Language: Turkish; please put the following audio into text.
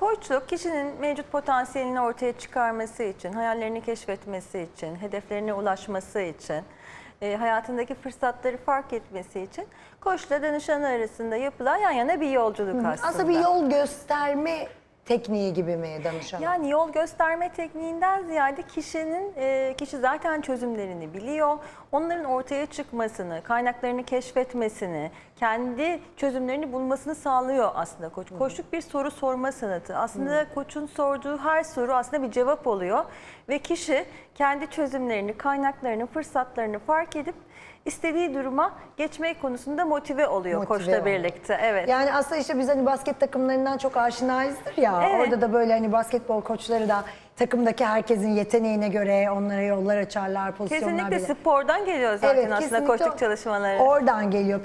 Koçluk kişinin mevcut potansiyelini ortaya çıkarması için, hayallerini keşfetmesi için, hedeflerine ulaşması için, e, hayatındaki fırsatları fark etmesi için koçla danışan arasında yapılan yan yana bir yolculuk aslında. Aslında bir yol gösterme tekniği gibi mi danışan? Yani yol gösterme tekniğinden ziyade kişinin e, kişi zaten çözümlerini biliyor. Onların ortaya çıkmasını, kaynaklarını keşfetmesini, kendi çözümlerini bulmasını sağlıyor aslında koç. Koçluk bir soru sorma sanatı. Aslında koçun sorduğu her soru aslında bir cevap oluyor ve kişi kendi çözümlerini, kaynaklarını, fırsatlarını fark edip istediği duruma geçmek konusunda motive oluyor Motive koçla oluyor. birlikte. Evet. Yani aslında işte biz hani basket takımlarından çok aşinayızdır ya. Evet. Orada da böyle hani basketbol koçları da takımdaki herkesin yeteneğine göre onlara yollar açarlar, pozisyonlar Kesinlikle belirler. spordan geliyor zaten aslında kesinlikle koçluk çalışmaları. Oradan geliyor.